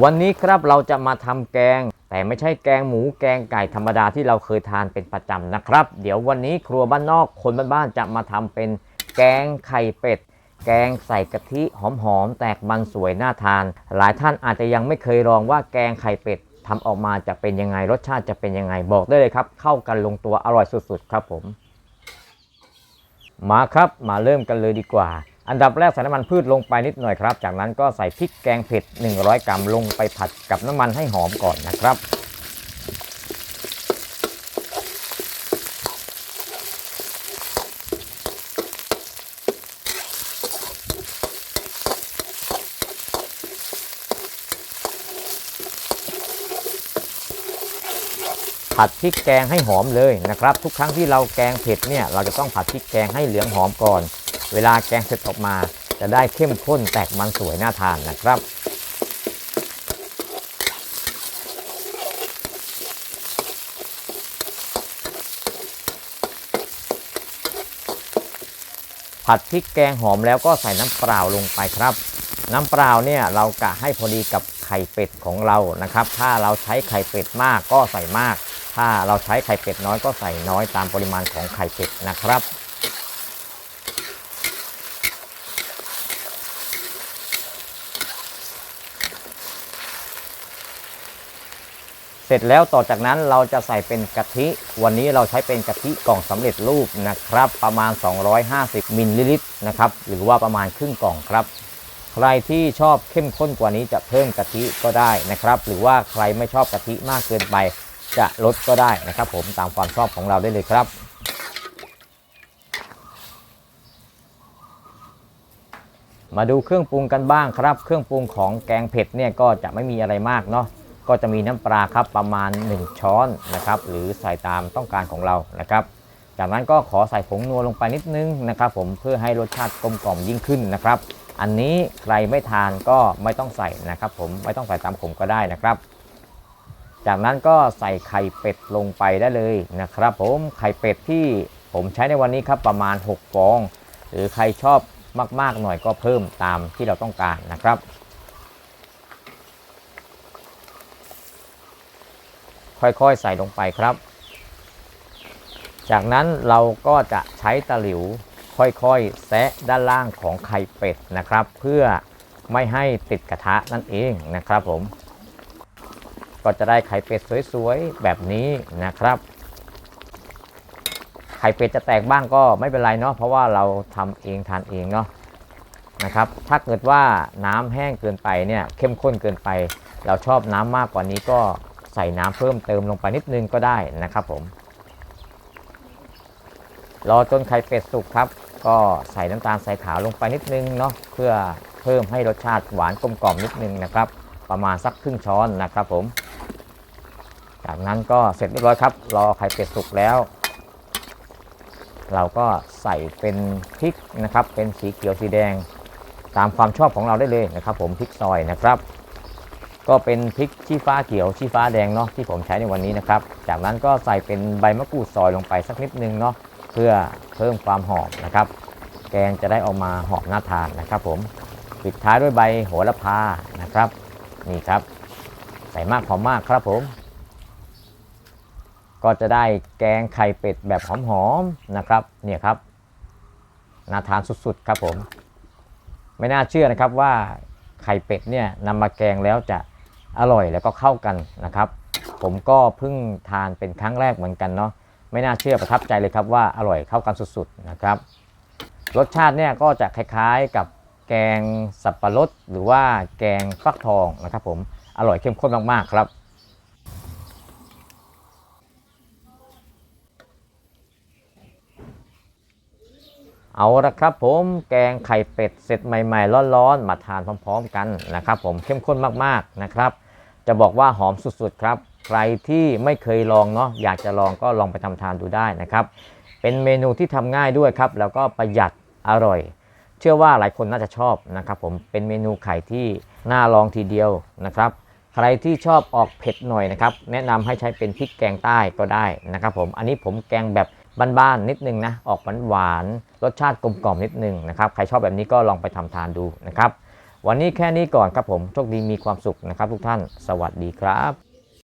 วันนี้ครับเราจะมาทำแกง แต่ไม่ใช่แกงหมูแกงไก่ธรรมดาที่เราเคยทานเป็นประจำนะครับ เดี๋ยววันนี้ครัวบ้านนอกคนบ้านๆจะมาทำเป็นแกงไข่เป็ด แกงใส่กะทิหอมๆแตกมันสวยน่าทาน หลายท่านอาจจะยังไม่เคยลองว่าแกงไข่เป็ดทำออกมาจะเป็นยังไงรสชาติจะเป็นยังไงบอกได้เลยครับ เข้ากันลงตัวอร่อยสุดๆครับผม มาครับมาเริ่มกันเลยดีกว่า อันดับแรกใส่น้ำมันพืชลงไปนิดหน่อยครับ จากนั้นก็ใส่พริกแกงเผ็ด 100 กรัมลงไปผัดกับน้ำมันให้หอมก่อนนะครับ ผัดพริกแกงให้หอมเลยนะครับ ทุกครั้งที่เราแกงเผ็ดเนี่ยเราจะต้องผัดพริกแกงให้เหลืองหอมก่อน เวลาแกงเสร็จออกมา จะได้เข้มข้นแตกมันสวยน่าทานนะครับ ผัดพริกแกงหอมแล้วก็ใส่น้ำเปล่าลงไปครับ น้ำเปล่าเนี่ยเรากะให้พอดีกับไข่เป็ดของเรานะครับ ถ้าเราใช้ไข่เป็ดมากก็ใส่มาก ถ้าเราใช้ไข่เป็ดน้อยก็ใส่น้อยตามปริมาณของไข่เป็ดนะครับ ร็จแล้วต่อจากนั้นเราจะใส่เป็นกะทิ วันนี้เราใช้เป็นกะทิกล่องสำเร็จรูปนะครับ ประมาณ 250มิลลิลิตรนะครับหรือว่าประมาณครึ่งกล่องครับ ใครที่ชอบเข้มข้นกว่านี้จะเพิ่มกะทิก็ได้นะครับ หรือว่าใครไม่ชอบกะทิมากเกินไป จะลดก็ได้นะครับ ผมตามความชอบของเราได้เลยครับมาดูเครื่องปรุงกันบ้างครับ เครื่องปรุงของแกงเผ็ดเนี่ยก็จะไม่มีอะไรมากเนาะ ก็จะมีน้ำปลาครับประมาณ 1 ช้อนนะครับหรือใส่ตามต้องการของเรานะครับ จากนั้นก็ขอใส่ผงนัวลงไปนิดนึงนะครับ ผมเพื่อให้รสชาติกลมกล่อมยิ่งขึ้นนะครับ อันนี้ใครไม่ทานก็ไม่ต้องใส่นะครับ ผมไม่ต้องใส่ตามผมก็ได้นะครับ จากนั้นก็ใส่ไข่เป็ดลงไปได้เลยนะครับ ผมไข่เป็ดที่ผมใช้ในวันนี้ครับประมาณ 6 ฟอง หรือใครชอบมาก ๆ หน่อยก็เพิ่มตามที่เราต้องการนะครับ ค่อยๆใส่ลงไปครับ จากนั้นเราก็จะใช้ตะหลิวค่อยๆแซะด้านล่างของไข่เป็ดนะครับ เพื่อไม่ให้ติดกระทะนั่นเองนะครับผม ก็จะได้ไข่เป็ดสวยๆแบบนี้นะครับ ไข่เป็ดจะแตกบ้างก็ไม่เป็นไรเนาะเพราะว่าเราทำเองทานเองเนาะนะครับ ถ้าเกิดว่าน้ำแห้งเกินไปเนี่ยเข้มข้นเกินไป เราชอบน้ำมากกว่านี้ก็ ใส่น้ำเพิ่มเติมลงไปนิดนึงก็ได้นะครับผม รอจนไข่เป็ดสุกครับ ก็ใส่น้ำตาลใส่ขาวลงไปนิดนึงเนาะเพื่อเพิ่มให้รสชาติหวานกลมกล่อมนิดนึงนะครับ ประมาณสักครึ่งช้อนนะครับผม จากนั้นก็เสร็จเรียบร้อยครับ รอไข่เป็ดสุกแล้ว เราก็ใส่เป็นพริกนะครับ เป็นสีเขียวสีแดง ตามความชอบของเราได้เลยนะครับ ผมพริกซอยนะครับ ก็เป็นพริกชี้ฟ้าเขียวชี้ฟ้าแดงเนาะที่ผมใช้ในวันนี้นะครับ จากนั้นก็ใส่เป็นใบมะกรูดซอยลงไปสักนิดนึงเนาะเพื่อเพิ่มความหอมนะครับ แกงจะได้ออกมาหอมน่าทานนะครับ ผมปิดท้ายด้วยใบโหระพานะครับ นี่ครับ ใส่มากหอมมากครับผม ก็จะได้แกงไข่เป็ดแบบหอมๆนะครับ เนี่ยครับน่าทานสุดๆครับผม ไม่น่าเชื่อนะครับว่าไข่เป็ดเนี่ยนำมาแกงแล้วจะ อร่อยแล้วก็เข้ากันนะครับ ผมก็เพิ่งทานเป็นครั้งแรกเหมือนกันเนาะไม่น่าเชื่อประทับใจเลยครับว่าอร่อยเข้ากันสุดๆนะครับ รสชาติเนี่ยก็จะคล้ายๆกับแกงสับปะรดหรือว่าแกงฟักทองนะครับผมอร่อยเข้มข้นมากๆครับ เอาละครับผมแกงไข่เป็ดเสร็จใหม่ ๆ ร้อนๆ มาทานพร้อมๆกันนะครับ ผมเข้มข้นมากๆนะครับ จะบอกว่าหอมสุดๆครับ ใครที่ไม่เคยลองเนาะอยากจะลองก็ลองไปทำทานดูได้นะครับ เป็นเมนูที่ทำง่ายด้วยครับ แล้วก็ประหยัดอร่อย เชื่อว่าหลายคนน่าจะชอบนะครับ ผมเป็นเมนูไข่ที่น่าลองทีเดียวนะครับ ใครที่ชอบออกเผ็ดหน่อยนะครับ แนะนำให้ใช้เป็นพริกแกงใต้ก็ได้นะครับ ผมอันนี้ผมแกงแบบ บ้านๆนิดนึงนะออกหวานๆรสชาติกลมกล่อมนิดนึงนะครับใครชอบแบบนี้ก็ลองไปทำทานดูนะครับ วันนี้แค่นี้ก่อนครับผมโชคดีมีความสุขนะครับ ทุกท่านสวัสดีครับ